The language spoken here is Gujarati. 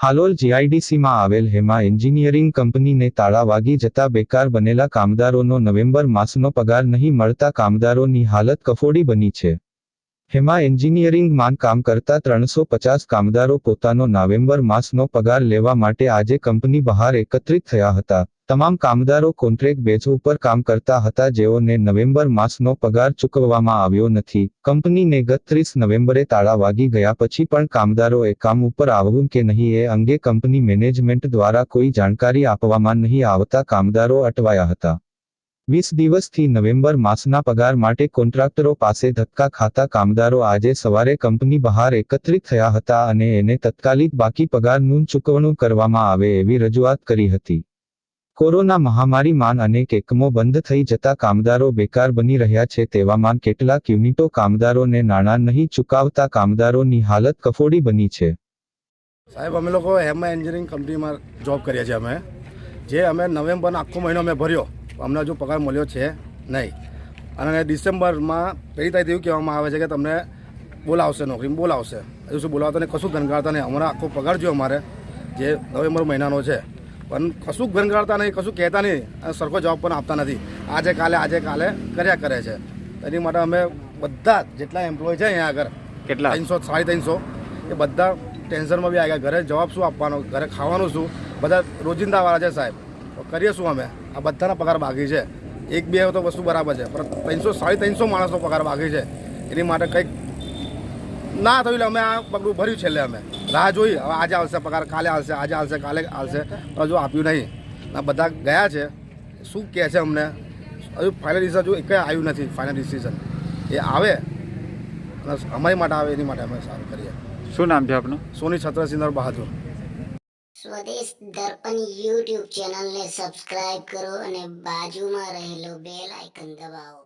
હાલોલ જીઆઈડીસીમાં આવેલ હેમા એન્જિનિયરિંગ કંપનીને તાળા વાગી જતા બેકાર બનેલા કામદારોનો નવેમ્બર માસનો પગાર નહીં મળતા કામદારોની હાલત કફોડી બની છે. હેમા એન્જિનિયરિંગમાં કામ કરતા ત્રણસો પચાસ કામદારો પોતાનો નવેમ્બર માસનો પગાર લેવા માટે આજે કંપની બહાર એકત્રિત થયા હતા. તમામ કામદારો કોન્ટ્રેક્ટ બેઝ ઉપર કામ કરતા હતા જેઓને નવેમ્બર માસનો પગાર ચૂકવવામાં આવ્યો નથી. કંપનીને ગત ત્રીસ નવેમ્બરે તાળા વાગી ગયા પછી પણ કામદારોએ કામ ઉપર આવવું કે નહીં એ અંગે કંપની મેનેજમેન્ટ દ્વારા કોઈ જાણકારી આપવામાં નહીં આવતા કામદારો અટવાયા હતા. વીસ દિવસથી નવેમ્બર માસના પગાર માટે કોન્ટ્રાક્ટરો પાસે ધક્કા ખાતા કામદારો આજે સવારે કંપની બહાર એકત્રિત થયા હતા અને એને તત્કાલિક બાકી પગારનું ચૂકવણું કરવામાં આવે એવી રજૂઆત કરી હતી. કોરોના મહામારી માન અનેક એકમો બંધ થઈ જતા કામદારો બેકાર બની રહ્યા છે તેવામાં કેટલાક યુનિટો કામદારોને નાણાં નહીં ચૂકવતા કામદારોની હાલત કફોડી બની છે. સાહેબ, અમે લોકો હેમા એન્જિનિયરિંગ કંપનીમાં જોબ કરીએ છીએ અમે. જે અમે નવેમ્બરનો આખો મહિનો અમે ભર્યો. અમને હજુ પગાર મળ્યો છે નહીં. અને ડિસેમ્બરમાં પહેલી તારીખ એવું કહેવામાં આવે છે કે તમને બોલાવશે નોકરી બોલાવશે. હજુ શું બોલાવતા નહીં કશું ગણગાળતા નહીં. અમારા આખો પગાર જો અમારે જે નવેમ્બર મહિનાનો છે. પણ કશું ગણગાળતા નહીં કશું કહેતા નહીં અને સરખો જવાબ પણ આપતા નથી. આજે કાલે આજે કાલે કર્યા કરે છે. એની માટે અમે બધા જેટલા એમ્પ્લોય છે અહીંયા આગળ કેટલા? ત્રણસો સાડી ત્રણસો એ બધા ટેન્શનમાં બી આવી ગયા ઘરે જવાબ શું આપવાનો? ઘરે ખાવાનું શું? બધા રોજિંદાવાળા છે સાહેબ. તો કરીએ શું અમે? આ બધાના પગાર બાકી છે. એક બે તો વસ્તુ બરાબર છે પણ ત્રણસો સાડી ત્રણસો માણસનો પગાર બાકી છે. એની માટે કંઈક ના થયું એટલે અમે આ પગલું ભર્યું છેલ્લે અમે. રાહ જોઈ હવે આજે આવશે પગાર કાલે આવશે આજે આવશે કાલે આવશે પણ હજુ આપ્યું નહીં. આ બધા ગયા છે. શું કહે છે અમને? હજુ ફાઇનલ ડિસિઝન હજુ એક આવ્યું નથી ફાઇનલ ડિસિઝન એ આવે અમારી માટે આવે એની માટે અમે સારું કરીએ. શું નામ છે આપનું? સોની છત્રસિંદર બહાદુર. સ્વદેશ દર્પણ યુટ્યુબ ચેનલને સબસ્ક્રાઇબ કરો અને બાજુમાં રહેલો બેલ આઇકન દબાવો.